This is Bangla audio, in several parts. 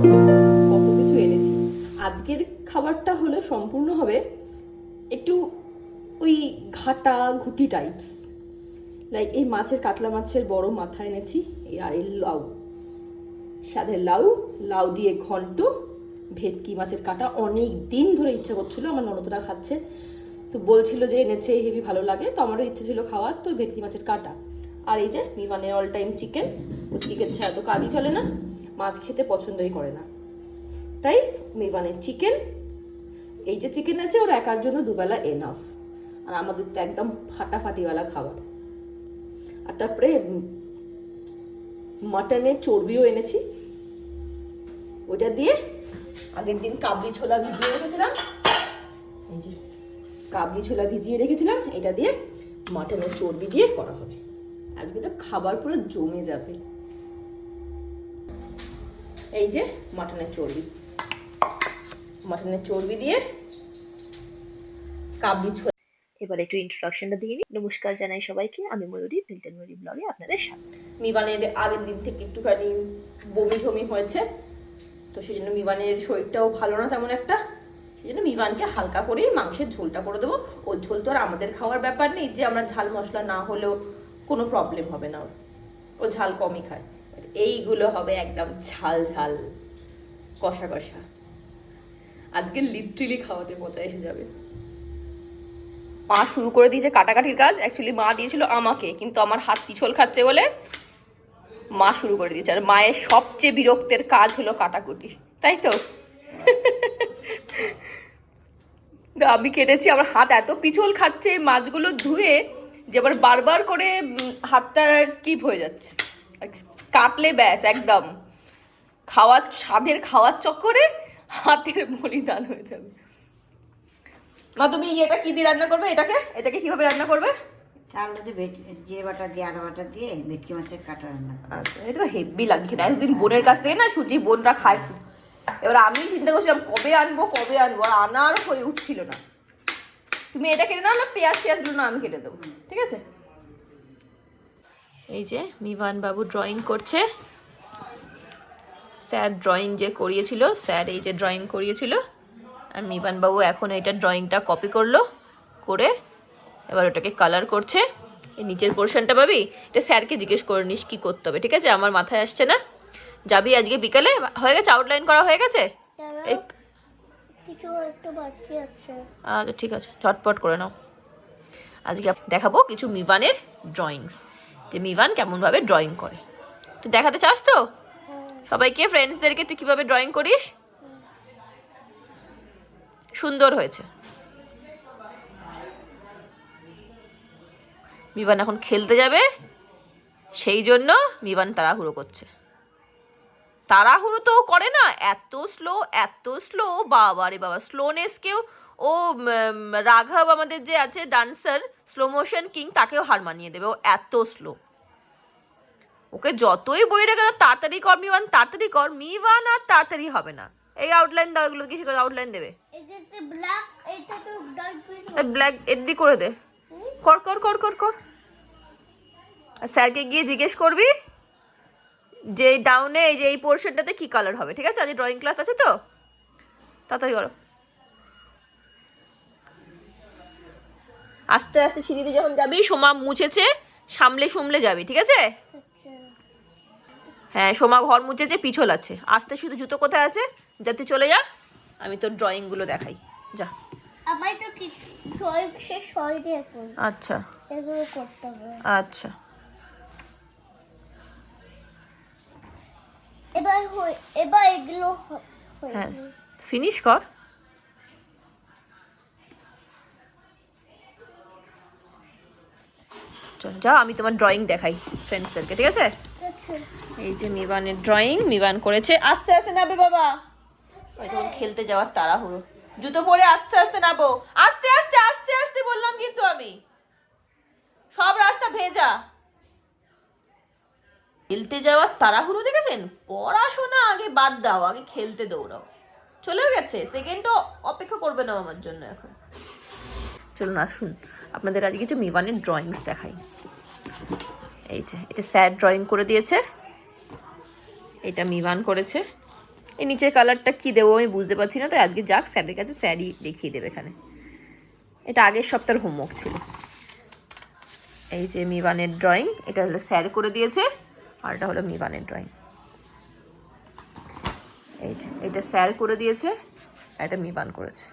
কত কিছু এনেছি। আজকের খাবারটা হলে সম্পূর্ণ হবে একটু ওই ঘাটা ঘুটি টাইপস লাইক এই মাছের, কাতলা মাছের বড় মাথা এনেছি আর এই লাউ। সাদের লাউ লাউ দিয়ে ঘন্ট, ভেটকি মাছের কাটা। অনেক দিন ধরে ইচ্ছা করছিল, আমার ননদরা খাচ্ছে। তো বলছিল যে এনেছে, হেভি ভালো লাগে। তো আমারও ইচ্ছে ছিল খাওয়ার, তো ভেটকি মাছের কাটা। আর এই যে মিমানের অল টাইম চিকেন ও চিকেন ছাড়া তো কাজই চলে না। মাছ খেতে পছন্দই করে না। তাই মিমানের চিকেন এই যে চিকেন আছে ওর একার জন্য দুবেলা এনাফ আর আমাদের তো একদম ফাটাফাটিওয়ালা খাবার। আর তারপরে মাটনের চর্বিও এনেছি। ওইটা দিয়ে আগের দিন কাবলি ছোলা ভিজিয়ে রেখেছিলাম। এই যে কাবলি ছোলা ভিজিয়ে রেখেছিলাম, এটা দিয়ে মাটনের চর্বি দিয়ে করা হবে। আজকে তো খাবার পুরো জমে যাবে। এই যে মাটনের চর্বি। মাটনের চর্বি দিয়ে কাবলি ছোলা এবার একটু ইন্ট্রোডাকশনটা দিয়ে নিই। নমস্কার জানাই সবাইকে। আমি ময়ূরী ফিল্টার ময়ূরী ব্লগে আপনাদের সাথে মিবানের আগের দিন থেকে একটুখানি বমি ঝমি হয়েছে তো সেই জন্য মিবানের শরীরটাও ভালো না তেমন একটা। সেই জন্য মিবানকে হালকা করেই মাংসের ঝোলটা করে দেবো। ওর ঝোল তো আর আমাদের খাওয়ার ব্যাপার নেই যে আমরা ঝাল মশলা না হলেও কোনো প্রবলেম হবে না ওর। ও ঝাল কমই খায়। এইগুলো হবে একদম ঝাল ঝাল, কষা কষা। আজকে লিটারেলি খাওয়াতে মজা এসে যাবে। মা শুরু করে দিয়েছে কাটাকাটির কাজ অ্যাকচুয়ালি মা দিয়েছিল আমাকে, কিন্তু আমার হাত পিছল খাচ্ছে বলে মা শুরু করে দিয়েছে। আর মায়ের সবচেয়ে বিরক্তের কাজ হলো কাটাকুটি, তাই তো? আমি কেটেছি, আমার হাত এত পিছল খাচ্ছে, মাছগুলো ধুয়ে যে আবার বারবার করে হাতটা স্কিপ হয়ে যাচ্ছে। কাটলে ব্যাস একদম। খাওয়ার স্বাদের খাওয়ার চক্করে হাতের বলিদান হয়ে যাবে। মা তুমি এটা কি দিয়ে রান্না করবে? এটাকে? এটাকে কীভাবে রান্না করবে? চালটা দিয়ে জিরে বাটা দিয়ে আদা বাটা দিয়ে ভেটকি মাছের কাটা রান্না আচ্ছা এটা তো হেভি লাগছে না। এতদিন বোনের কাছ থেকে না সুজি বোনরা খায়। এবার আমি চিন্তা করছিলাম কবে আনব কবে আনব? আর আনার হয়ে উঠছিল না। তুমি এটা কেটে নাও না পেঁয়াজ চেয়াজগুলো না আমি কেটে দেবো। ঠিক আছে? এই যে মিভান বাবু ড্রয়িং করছে। স্যার ড্রয়িং যে করিয়েছিল স্যার এই যে ড্রয়িং করিয়েছিল। আর মিভান বাবু এখন এইটা ড্রয়িংটা কপি করল করে এবার ওটাকে কালার করছে। এই নিচের পোর্শনটা পাবি এটা স্যারকে জিজ্ঞেস করে নিস কী করতে হবে ঠিক আছে? আমার মাথায় আসছে না। যাবি আজকে বিকালে? হয়ে গেছে? আউটলাইন করা হয়ে গেছে? আচ্ছা ঠিক আছে ঝটপট করে নাও। আজকে দেখাবো কিছু মিভানের ড্রয়িংস যে মিভান কেমনভাবে ড্রয়িং করে। তুই দেখাতে চাস তো? সবাইকে ফ্রেন্ডসদেরকে তুই কীভাবে ড্রয়িং করিস? সুন্দর হয়েছে। মিবান এখন খেলতে যাবে, সেই জন্য মিবান তাড়াহুড়ো করছে। তাড়াহুড়ো তো করে না, এত স্লো এত স্লো বাবা রে বাবা স্লোনেসকেও ও রাঘব আমাদের যে আছে ডান্সার স্লো মোশন কিং তাকেও হার মানিয়ে দেবে। ও এত স্লো ওকে যতই বইটা কেন তাড়াতাড়ি কর মিবান তাড়াতাড়ি কর। মিবান আর তাড়াতাড়ি হবে না। এই আউটলাইন দাও এগুলো কিছু আউটলাইন দেবে। ব্ল্যাক ব্ল্যাক এডি করে দে। কর কর কর কর কর। স্যারকে গিয়ে জিজ্ঞেস করবি যে ডাউনে এই যে এই পোর্শনটাতে কি কালার হবে ঠিক আছে? আজ ড্রয়িং ক্লাস আছে তো? তাড়াতাড়ি করো। আস্তে আস্তে সিঁড়িতে যখন যাবি সোমা মুছেছে সামলে সুমলে যাবি ঠিক আছে? আচ্ছা। হ্যাঁ সোমা ঘর মুছেছে পিছল আছে। আস্তে শুধু জুতো কোথায় আছে? যা তুই চলে যা আমি তোর ড্রয়িংগুলো দেখাই। যা। আমার তো কিছু ছয় শেষ হয়নি এখন। আচ্ছা। এগুলো করতে হবে। আচ্ছা। এবার এবার এগুলো হ্যাঁ ফিনিশ কর। চল যাও আমি তোমার ড্রয়িং দেখাই ফ্রেন্ডসদেরকে ঠিক আছে? আচ্ছা। এই যে মিবানের ড্রয়িং মিবান করেছে। আস্তে আস্তে নাবে বাবা। ওই তখন খেলতে যাওয়ার তাড়াহুড়ো। জুতো পরে আস্তে আস্তে নাবো। আস্তে আস্তে আস্তে আস্তে বললাম কিন্তু আমি। সব রাস্তা ভেজা। খেলতে যাওয়ার তাড়াহুড়ো দেখেছেন? পড়াশোনা আগে বাদ দাও আগে খেলতে দৌড়াও। চলেও গেছে। সেকেন্ডও অপেক্ষা করবে না আমার জন্য এখন। চলুন আসুন। আপনাদের আজকে কিছু মিবানের ড্রয়িংস দেখাই। এই যে, এটা স্যার ড্রয়িং করে দিয়েছে। এটা মিবান করেছে। এই নিচের কালারটা কি দেবো আমি বুঝতে পারছি না, তাই আজকে যাক স্যারের কাছে স্যারই দেখিয়ে দেবে এখানে। এটা আগের সপ্তাহের হোমওয়ার্ক ছিল। এই যে মিবানের ড্রয়িং এটা হলো স্যার করে দিয়েছে, আর এটা হলো মিবানের ড্রয়িং এই যে, এটা স্যার করে দিয়েছে এটা মিবান করেছে।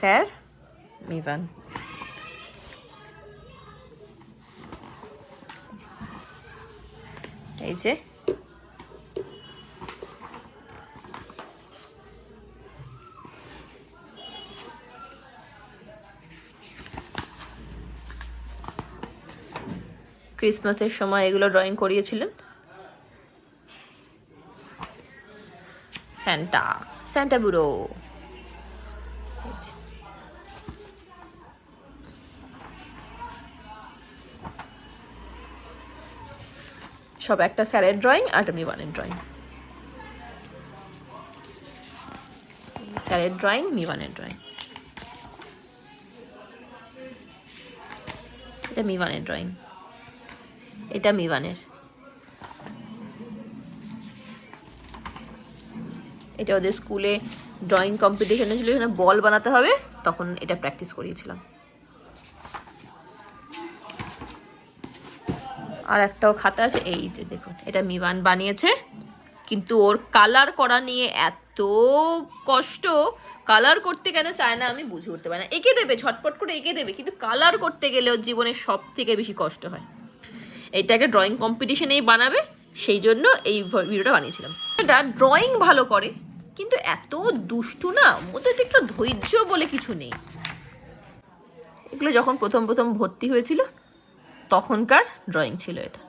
স্যার? মিবান এই যে। ক্রিসমাসের সময় এগুলো ড্রয়িং করিয়েছিলেন? স্যান্টা স্যান্টা বুড়ো এই যে। সব একটা স্যারের ড্রয়িং আর একটা মিবানের ড্রয়িং। স্যারের ড্রয়িং মিবানের ড্রয়িং। এটা মিবানের ড্রয়িং। এটা মিবানের এটা ওদের স্কুলে ড্রয়িং কম্পিটিশন ছিল, এখানে বল বানাতে হবে, তখন এটা প্র্যাকটিস করিয়েছিলাম। আর একটাও খাতা আছে, এই যে দেখুন, এটা মিবান বানিয়েছে। কিন্তু ওর কালার করা নিয়ে এত কষ্ট, কালার করতে কেন চায় না আমি বুঝে উঠতে পারি না। এঁকে দেবে, ঝটপট করে এঁকে দেবে, কিন্তু কালার করতে গেলে ওর জীবনে সব থেকে বেশি কষ্ট হয়। এটা একটা ড্রয়িং কম্পিটিশনেই বানাবে, সেই জন্য এই ভিডিওটা বানিয়েছিলাম। এটা ড্রয়িং ভালো করে, কিন্তু এত দুষ্টু না ওদের একটু ধৈর্য বলে কিছু নেই। এগুলো যখন প্রথম প্রথম ভর্তি হয়েছিল তখনকার ড্রয়িং ছিল এটা।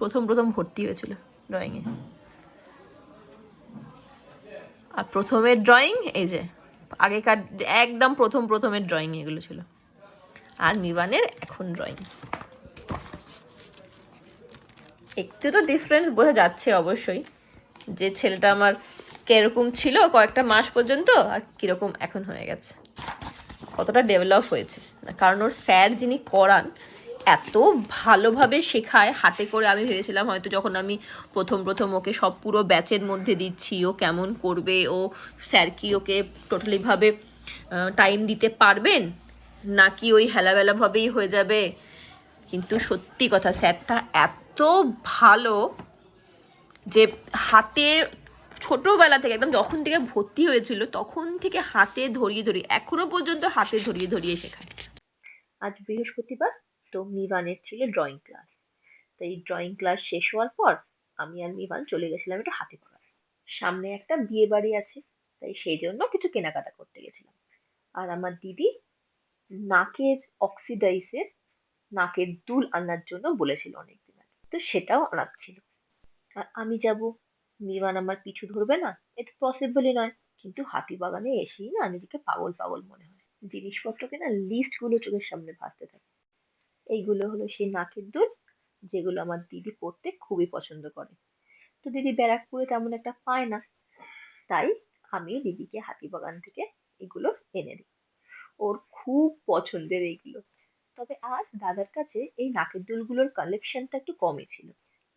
প্রথম প্রথম ভর্তি হয়েছিল ড্রয়িংয়ে আর প্রথমের ড্রয়িং এই যে, আগেকার, একদম প্রথম প্রথমের ড্রয়িং এগুলো ছিল। আর মিবানের এখন ড্রয়িং একটু তো ডিফারেন্স বোঝা যাচ্ছে অবশ্যই, যে ছেলেটা আমার কীরকম ছিল কয়েকটা মাস পর্যন্ত আর কীরকম এখন হয়ে গেছে। কতটা ডেভেলপ হয়েছে। কারণ ওর স্যার যিনি করান এত ভালোভাবে শেখায়, হাতে করে আমি ভেবেছিলাম হয়তো যখন আমি প্রথম প্রথম ওকে সব পুরো ব্যাচের মধ্যে দিচ্ছি, ও কেমন করবে, ও স্যার কি ওকে টোটালিভাবে টাইম দিতে পারবেন? নাকি ওই হেলাবেলাভাবেই হয়ে যাবে? কিন্তু সত্যি কথা, স্যারটা এত ভালো যে হাতে ছোটোবেলা থেকে একদম যখন থেকে ভর্তি হয়েছিল, তখন থেকে হাতে ধরিয়ে ধরিয়ে, এখনও পর্যন্ত হাতে ধরিয়ে ধরিয়ে শেখায়। আজ বৃহস্পতিবার তো মিবানের ছিল ড্রয়িং ক্লাস তো এই ড্রয়িং ক্লাস শেষ হওয়ার পর আমি আর মিবান চলে গেছিলাম এটা হাতে করা সামনে একটা বিয়ে বাড়ি আছে, তাই সেই জন্য কিছু কেনাকাটা করতে গেছিলাম। আর আমার দিদি নাকের অক্সিডাইসের নাকের দুল আনার জন্য বলেছিল অনেকদিন আগে। তো সেটাও আনার ছিল। আর আমি যাব মিবান আমার পিছু ধরবে না, এটা পসিবলই নয়। কিন্তু হাতিবাগানে এসেই না নিজেকে পাগল পাগল মনে হয়। জিনিসপত্র না লিস্টগুলো চোখের সামনে ভাসতে থাকে। এইগুলো হলো সেই নাকের দুল, যেগুলো আমার দিদি পরতে খুবই পছন্দ করে। তো দিদি ব্যারাকপুরে তেমন একটা পায় না, তাই আমি দিদিকে হাতিবাগান থেকে এগুলো এনে দিই। ওর খুব পছন্দের এইগুলো। তবে আজ দাদার কাছে এই নাকের দুলগুলোর কালেকশনটা একটু কমই ছিল।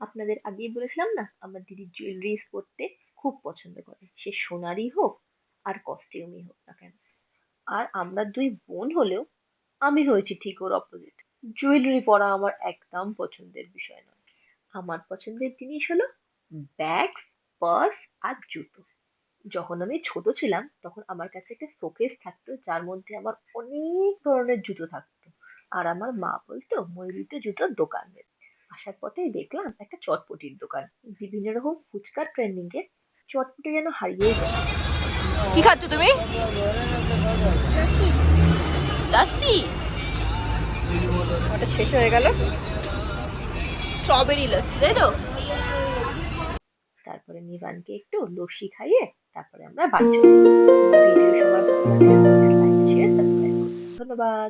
আপনাদের আগেই বলেছিলাম না, আমার দিদি জুয়েলারিস পরতে খুব পছন্দ করে। সে সোনারই হোক আর কস্টিউমই হোক না কেন। আর আমরা দুই বোন হলেও আমি হয়েছি ঠিক ওর অপোজিট জুয়েলারি পরা আমার একদম পছন্দের বিষয় নয়। আমার পছন্দের জিনিস হলো ব্যাগ পার্স আর জুতো। যখন আমি ছোট ছিলাম তখন আমার কাছে একটা শোকেস থাকতো যার মধ্যে আমার অনেক ধরনের জুতো থাকতো। আর আমার মা বলতো ময়ূরীতে জুতোর দোকান আসার পথেই দেখলাম একটা চটপটির দোকান। বিভিন্ন রকম ফুচকার ট্রেন্ডিং এ চটপটি যেন হারিয়ে যায়। কি খাচ্ছ তুমি? লস্যি লাসি? ওটা শেষ হয়ে গেল। স্ট্রবেরি লস্যি তাই তো? তারপরে নিবানকে একটু লস্যি খাইয়ে তারপরে আমরা বাড়ি। ধন্যবাদ।